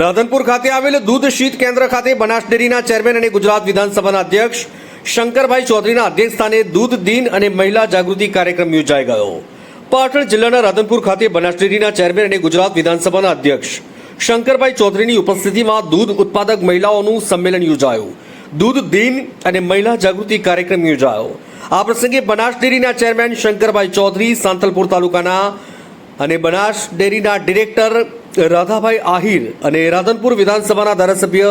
રાધનપુર ખાતે આવેલ દૂધ શીત કેન્દ્ર ખાતે બનાસ ડેરીના ચેરમેન અને ગુજરાત વિધાનસભાના અધ્યક્ષ શંકરભાઈ ચૌધરીના અધ્યક્ષસ્થાને દૂધ દિન અને મહિલા જાગૃતિ કાર્યક્રમ યોજાઈ ગયો. પાટણ જિલ્લાના રાધનપુર ખાતે બનાસ ડેરીના ચેરમેન અને ગુજરાત વિધાનસભાના અધ્યક્ષ શંકરભાઈ ચૌધરીની ઉપસ્થિતિમાં દૂધ ઉત્પાદક મહિલાઓનું સંમેલન યોજાયું. દૂધ દિન અને મહિલા જાગૃતિ કાર્યક્રમ યોજાયો. આ પ્રસંગે બનાસ ડેરીના ચેરમેન શંકરભાઈ ચૌધરી સાંતલપુર તાલુકાના અને બનાસ ડેરીના ડિરેક્ટર રાધાભાઈ આહિર અને રાધનપુર વિધાનસભાના ધારાસભ્ય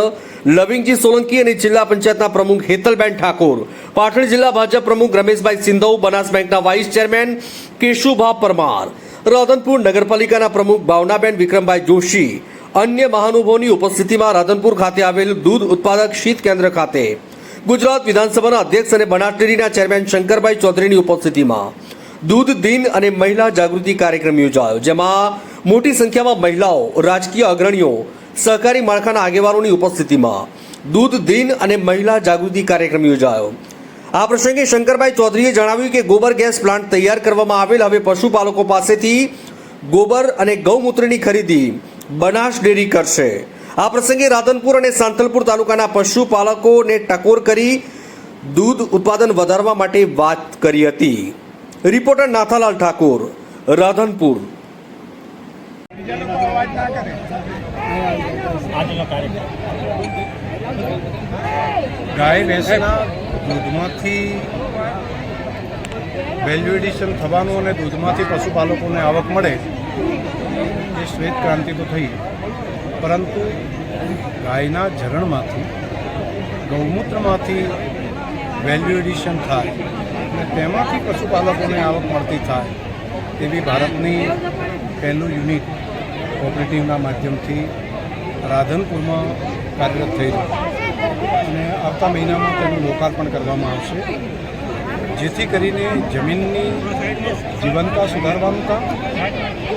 લવિંગજી સોલંકી અને જિલ્લા પંચાયતના પ્રમુખ હેતલબેન ઠાકોર. પાટણ જિલ્લા ભાજપ પ્રમુખ રમેશભાઈ સિંધવ, બનાસ બેંકના વાઇસ ચેરમેન કેશુભા પરમાર, રાધનપુર નગરપાલિકાના પ્રમુખ ભાવનાબેન વિક્રમભાઈ જોશી, અન્ય મહાનુભાવોની ઉપસ્થિતિમાં રાધનપુર ખાતે આવેલ દૂધ ઉત્પાદક શીત કેન્દ્ર ખાતે, ગુજરાત વિધાનસભાના અધ્યક્ષ અને બનાસડેરીના ચેરમેન શંકરભાઈ ચૌધરીની ઉપસ્થિતિમાં દૂધ દિન અને મહિલા જાગૃતિ કાર્યક્રમ યોજાયો, જેમાં મોટી સંખ્યામાં મહિલાઓ, રાજકીય અગ્રણીઓ, સહકારી માળખાના આગેવાનોની ઉપસ્થિતિમાં દૂધ, દિન અને મહિલા જાગૃતિ કાર્યક્રમ યોજાયો. આ પ્રસંગે શંકરભાઈ ચૌધરીએ જણાવ્યું કે ગોબર ગેસ પ્લાન્ટ તૈયાર કરવામાં આવેલ. હવે પશુપાલકો પાસેથી ગોબર અને ગૌમૂત્રની ખરીદી બનાસ ડેરી કરશે. આ પ્રસંગે રાધનપુર અને સાંતલપુર તાલુકાના પશુપાલકોને ટકોર કરી દૂધ ઉત્પાદન વધારવા માટે વાત કરી હતી. રિપોર્ટર નાથાલાલ ઠાકોર, રાધનપુર. ગાય ભેંસના દૂધમાંથી વેલ્યુ એડિશન થવાનું અને દૂધમાંથી પશુપાલકોને આવક મળે એ શ્વેત ક્રાંતિ તો થઈ. પરંતુ ગાયના ઝરણમાંથી ગૌમૂત્રમાંથી વેલ્યુ એડિશન થાય અને તેમાંથી પશુપાલકોને આવક મળતી થાય તેવી ભારતની પહેલું યુનિટ કોઓપરેટિવના માધ્યમથી રાધનપુરમાં કાર્યરત થઈ રહ્યું અને આવતા મહિનામાં તેનું લોકાર્પણ કરવામાં આવશે. જેથી કરીને જમીનની જીવનતા સુધારવાનું કામ,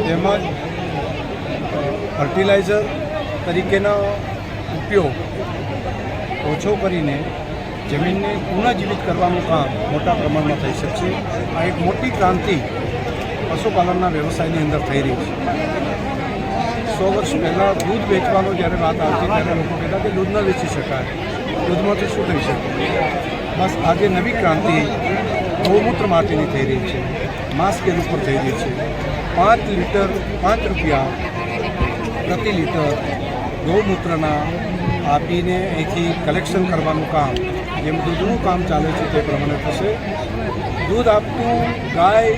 તેમજ ફર્ટિલાઇઝર તરીકેના ઉપયોગ ઓછો કરીને જમીનને પુનઃજીવિત કરવાનું કામ મોટા પ્રમાણમાં થઈ શકશે. આ એક મોટી ક્રાંતિ પશુપાલનના વ્યવસાયની અંદર થઈ રહી છે. સો વર્ષ પહેલાં દૂધ વેચવાનો જ્યારે વાત આવતી ત્યારે લોકો કહેતા કે દૂધ ન વેચી શકાય. દૂધમાંથી શું થઈ શકે? બસ આજે નવી ક્રાંતિ ગૌમૂત્ર માટેની થઈ રહી છે. માંસ સ્કેલ ઉપર થઈ રહી છે. પાંચ લીટર, પાંચ રૂપિયા પ્રતિ લીટર ગૌમૂત્રના આપીને અહીંથી કલેક્શન કરવાનું કામ, જેમ દૂધનું કામ ચાલે છે તે પ્રમાણે થશે. દૂધ આપતું ગાય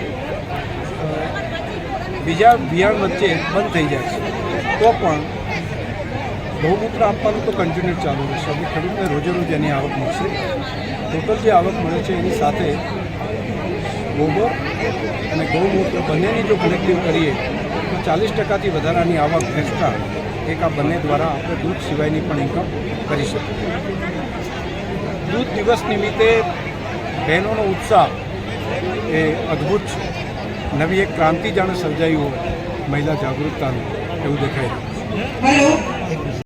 બીજા બિયાણ વચ્ચે બંધ થઈ જાય છે. તો પણ ગૌમૂત્ર આપવાનું તો કન્ટિન્યુ ચાલુ રહેશે. અને ખેડૂતને રોજે રોજ એની આવક મળશે. ટોટલ જે આવક મળે છે એની સાથે ગોબર અને ગૌમૂત્ર બંનેની જો કલેક્ટિવ કરીએ, તો ચાલીસ ટકાથી વધારાની આવક એક્સ્ટ્રા એક આ બંને દ્વારા આપણે દૂધ સિવાયની પણ ઇન્કમ કરી શકીએ. દૂધ દિવસ નિમિત્તે બહેનોનો ઉત્સાહ એ અદ્ભુત છે. નવી એક ક્રાંતિ જાણે સર્જાઈ હોય, મહિલા જાગૃતતાનું. એવું દેખાય. હેલો